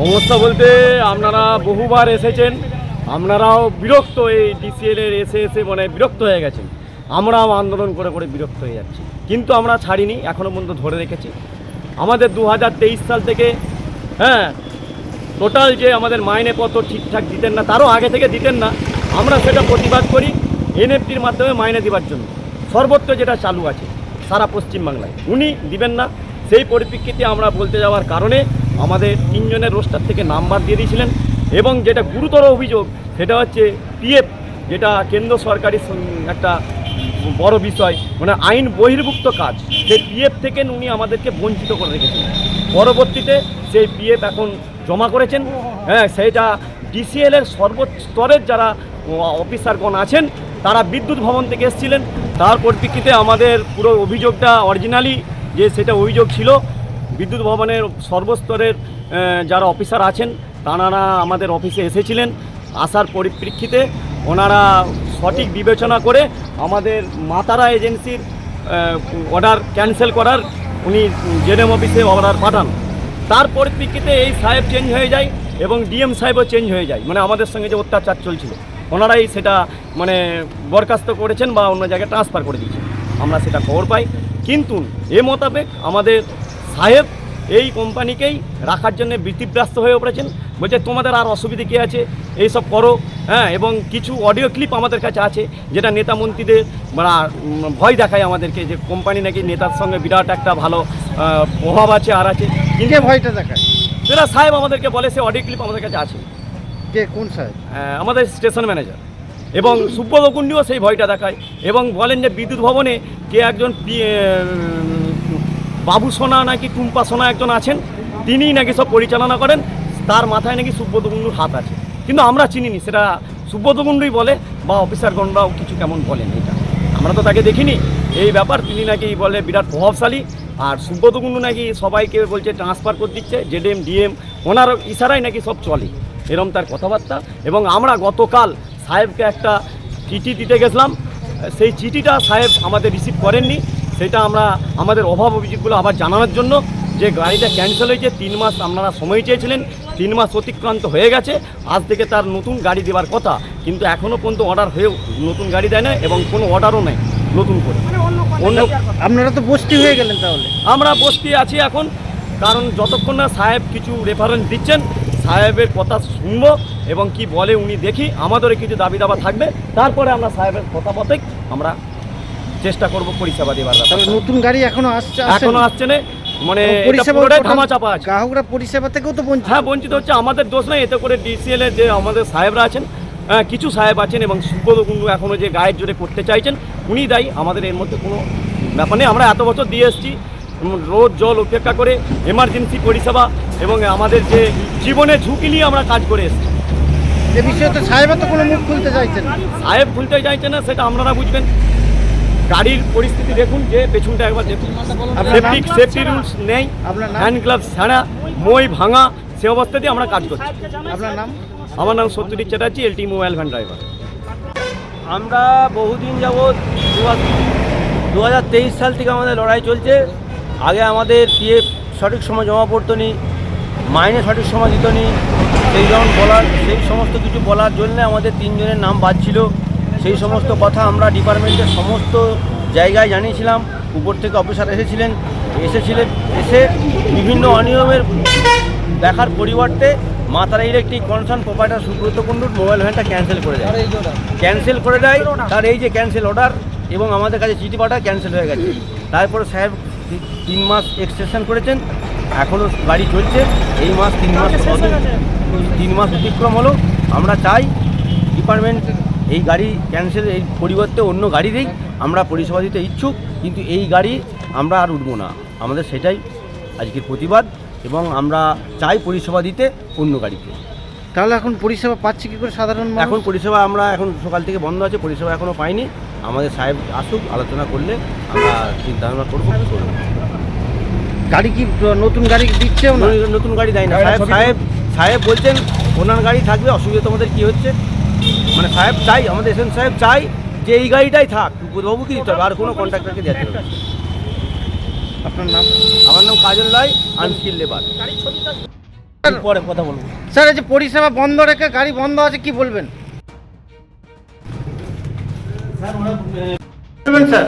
সমস্যা বলতে আপনারা বহুবার এসেছেন, আপনারাও বিরক্ত এই ডিসিএল এর এসে এসে মানে বিরক্ত হয়ে গেছেন। আমরাও আন্দোলন করে করে বিরক্ত হয়ে যাচ্ছি। কিন্তু আমরা ছাড়িনি এখনও পর্যন্ত ধরে রেখেছি। আমাদের দু হাজার তেইশ সাল থেকে হ্যাঁ টোটাল যে আমাদের মাইনে পত্র ঠিকঠাক দিতেন না, তারও আগে থেকে দিতেন না, আমরা সেটা প্রতিবাদ করি এনএফটির মাধ্যমে মাইনে দেওয়ার জন্য। সর্বত্র যেটা চালু আছে, সারা পশ্চিমবাংলায়। উনি দিবেন না, সেই পরিপ্রেক্ষিতে আমরা বলতে যাওয়ার কারণে আমাদের তিনজনের রোস্টার থেকে নাম্বার দিয়ে দিয়েছিলেন এবং যেটা গুরুতর অভিযোগ, সেটা হচ্ছে পিএফ যেটা কেন্দ্র সরকারি একটা বড় বিষয় মানে আইন বহির্ভুক্ত কাজ। সেই পিএফ থেকে উনি আমাদেরকে বঞ্চিত করে রেখেছেন পরবর্তীতে সেই পিএফ এখন জমা করেছেন। হ্যাঁ সেইটা ডিসিএল এর সর্বস্তরের যারা অফিসারগণ আছেন, তারা বিদ্যুৎ ভবন থেকে এসেছিলেন। তার পরিপ্রেক্ষিতে আমাদের পুরো অভিযোগটা অরিজিনালি যে সেটা অভিযোগ ছিল বিদ্যুৎ ভবনের সর্বস্তরের যারা অফিসার আছেন, তাঁরা আমাদের অফিসে এসেছিলেন আসার পরিপ্রেক্ষিতে। ওনারা সঠিক বিবেচনা করে আমাদের মাতারা এজেন্সির অর্ডার ক্যান্সেল করার উনি জেনএম অফিসে অর্ডার পাঠান। তার পরিপ্রেক্ষিতে এই সাহেব চেঞ্জ হয়ে যায় এবং ডিএম সাহেবও চেঞ্জ হয়ে যায় মানে আমাদের সঙ্গে যে অত্যাচার চলছিল। ওনারাই সেটা মানে বরখাস্ত করেছেন বা অন্য জায়গায় ট্রান্সফার করে দিয়েছেন। আমরা সেটা খবর পাই। কিন্তু এ মোতাবেক আমাদের সাহেব এই কোম্পানিকেই রাখার জন্য বৃত্তিব্যস্ত হয়ে পড়েছেন। বলছে তোমাদের আর অসুবিধে কী আছে? এইসব করো। হ্যাঁ এবং কিছু অডিও ক্লিপ আমাদের কাছে আছে যেটা নেতা মন্ত্রীদের মানে ভয় দেখায় আমাদেরকে যে কোম্পানি নাকি নেতার সঙ্গে বিরাট একটা ভালো প্রভাব আছে আর আছে। কে ভয়টা দেখায়? সেটা সাহেব আমাদেরকে বলে সে অডিও ক্লিপ আমাদের কাছে আছে। কে কোন সাহেব? আমাদের স্টেশন ম্যানেজার। এবং সুব্রত কুণ্ডুও সেই ভয়টা দেখায় এবং বলেন যে বিদ্যুৎ ভবনে কে একজন বাবু সোনা নাকি টুম্পা সোনা একজন আছেন, তিনিই নাকি সব পরিচালনা করেন, তার মাথায় নাকি সুব্রত কুণ্ডুর হাত আছে। কিন্তু আমরা চিনিনি, সেটা সুব্রত কুণ্ডুই বলে বা অফিসারগণরাও কিছু কেমন বলেন এটা। আমরা তো তাকে দেখিনি। এই ব্যাপার তিনি নাকি বলে বিরাট প্রভাবশালী, আর সুব্রত কুণ্ডু নাকি সবাইকে বলছে ট্রান্সফার করে দিচ্ছে, জেডিএম, ডিএম ওনার ইশারায় নাকি সব চলে। এরম তার কথাবার্তা। এবং আমরা গতকাল সাহেবকে একটা চিঠি দিতে গেছিলাম। সেই চিঠিটা সাহেব আমাদের রিসিভ করেননি। সেটা আমরা আমাদের অভাব অভিযোগগুলো আবার জানানোর জন্য যে গাড়িটা ক্যান্সেল হয়েছে তিন মাস আপনারা সময় চেয়েছিলেন তিন মাস অতিক্রান্ত হয়ে গেছে আজ থেকে তার নতুন গাড়ি দেওয়ার কথা কিন্তু এখনও পর্যন্ত অর্ডার হয়েও নতুন গাড়ি দেয় না এবং কোনো অর্ডারও নেই নতুন করে। অন্য আপনারা তো বস্তি হয়ে গেলেন তাহলে। আমরা বস্তি আছি এখন কারণ যতক্ষণ না সাহেব কিছু রেফারেন্স দিচ্ছেন সাহেবের কথা শুনব এবং কি বলে উনি দেখি আমাদেরও কিছু দাবি দাবা থাকবে তারপরে আমরা সাহেবের কথা মতে আমরা চেষ্টা করব পরিষেবা তাহলে ব্যাপারে নতুন গাড়ি এখনও আসছে এখনও আসছে না। মানে পুরোটাই ধামা চাপা আছে। গ্রাহকরা পরিষেবা থেকেও তো বঞ্চিত। হ্যাঁ বঞ্চিত হচ্ছে। আমাদের দোষ নয় এতে করে ডিসিএল এর যে আমাদের সাহেবরা আছেন হ্যাঁ কিছু সাহেব আছেন এবং সুব্রত কুণ্ডু এখনও যে গায়ের জোরে করতে চাইছেন উনি দায়ী। আমাদের এর মধ্যে কোনো ব্যাপার নেই। আমরা এত বছর দিয়ে এসেছি রোদ জল উপেক্ষা করে এমার্জেন্সি পরিষেবা এবং আমাদের যে জীবনে ঝুঁকি নিয়ে আমরা কাজ করে এসেছি। এ বিষয়ে তো সাহেব তো কোনো মুখ খুলতে চাইছেন। সাহেব খুলতে চাইছে না সেটা আপনারা বুঝবেন। গাড়ির পরিস্থিতি দেখুন যে পেছনটা একবার দেখুন। সেফটি সেফটি রুলস নেই আপনার হ্যান্ড গ্লাভস ছাড়া মই ভাঙা সে অবস্থাতেই আমরা কাজ করছি। আপনার নাম? আমার নাম Satyajit Chatterjee LT mobile van driver আমরা বহুদিন যাবৎ দু হাজার তেইশ সাল থেকে আমাদের লড়াই চলছে। আগে আমাদের পিএফ সঠিক সময় জমা পড়তো নি মাইনে সঠিক সময় দিত নি সেই যেমন বলার সেই সমস্ত কিছু বলার জন্য আমাদের তিনজনের নাম বাদ ছিল। সেই সমস্ত কথা আমরা ডিপার্টমেন্টের সমস্ত জায়গায় জানিয়েছিলাম। উপর থেকে অফিসার এসেছিলেন এসেছিলেন এসে বিভিন্ন অনিয়মের দেখার পরিবর্তে Matara electric concern proprietor Subrata কুণ্ডুর mobile ভ্যানটা ক্যান্সেল করে দেয়। ক্যান্সেল করে দেয় তার এই যে ক্যান্সেল অর্ডার এবং আমাদের কাছে চিঠি পাঠা ক্যান্সেল হয়ে গেছে। তারপরে সাহেব তিন মাস এক্সটেনশন করেছেন এখনও গাড়ি চলছে এই মাস তিন মাস তিন মাস অতিক্রম হলো। আমরা চাই ডিপার্টমেন্ট এই গাড়ি ক্যান্সেল এই পরিবর্তে অন্য গাড়ি দিই আমরা পরিষেবা দিতে ইচ্ছুক কিন্তু এই গাড়ি আমরা আর উঠবো না। আমাদের সেটাই আজকের প্রতিবাদ এবং আমরা চাই পরিষেবা দিতে অন্য গাড়িতে তাহলে এখন পরিষেবা পাচ্ছে কী করে সাধারণ এখন পরিষেবা আমরা এখন সকাল থেকে বন্ধ আছে পরিষেবা এখনও পাইনি। আমাদের সাহেব আসুক আলোচনা করলে আমরা চিন্তা ভাবনা করব করব। গাড়ি কি নতুন গাড়ি দিচ্ছে নতুন- নতুন গাড়ি দেয় না। সাহেব সাহেব সাহেব বলছেন ওনার গাড়ি থাকবে অসুবিধা তোমাদের কী হচ্ছে? মানে সাহেব চাই আমাদের এসএন সাহেব চাই যে এই গাড়িটাই থাক। বাবুকে দিতে হবে? আর কোনো কন্ট্রাক্টরকে হবে না। আপনার নাম? আমার নাম কাজল রায় আনস্কিল লেবার। পরে কথা বলব। স্যার এই যে পরিষেবা বন্ধ রেখে গাড়ি বন্ধ আছে কি বলবেন? বলবেন স্যার।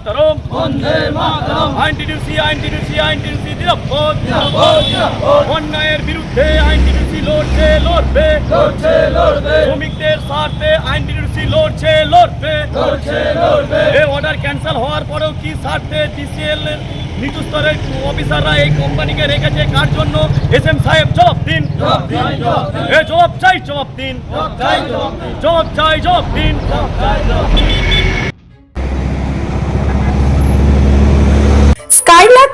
মাতরম। বন্দে মাতরম। আইনটিডিউসি আইনটিডিউসি আইনটিডিউসি দিলাপদ দিলাপদ দিলাপদ অন্যায়ের বিরুদ্ধে আইনটিডিউসি লড়ছে লড়বে। লড়ছে লড়বে। শ্রমিকদের স্বার্থে আইনটিডিউসি লড়ছে লড়বে। লড়ছে লড়বে। এই অর্ডার ক্যান্সেল হওয়ার পরেও কি স্বার্থে ডিসিএল এর নিচু স্তরের অফিসাররা এই কোম্পানিকে রেখেছে? কার জন্য? এস এম সাহেব জবাব দিন। এ জবাব চাই জবাব দিন। জবাব চাই জবাব দিন। Skylark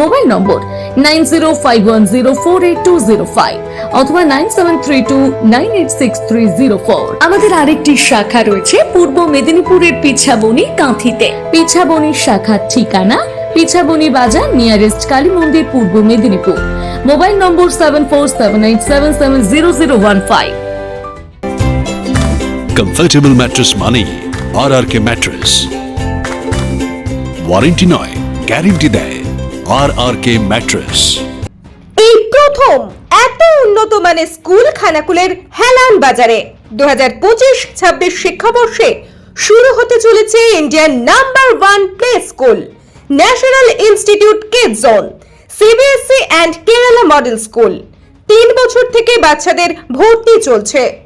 Mobile number nine zero five one zero four eight two zero five অথবা nine seven three two nine eight six three zero four. আমাদের আরেকটি শাখা রয়েছে পূর্ব মেদিনীপুরের পিছাবনি কাঁথিতে। পিছাবনি শাখার ঠিকানা পিছাবনি বাজার নিয়ারেস্ট কালী মন্দির Purba Medinipur. Mobile number seven four seven eight seven seven zero zero one five. Comfortable mattress মানেই R R K mattress warranty নয় গ্যারেন্টি দেয়। আর আর কে ম্যাট্রেস এই প্রথম এত উন্নত মানের স্কুল খানাকুলের হেলান বাজারে দু হাজার পঁচিশ ছাব্বিশ শিক্ষাবর্ষে শুরু হতে চলেছে Indian number one play school, national institute kid zone CBSC and Kerala model school. তিন বছর থেকে বাচ্চাদের ভর্তি চলছে।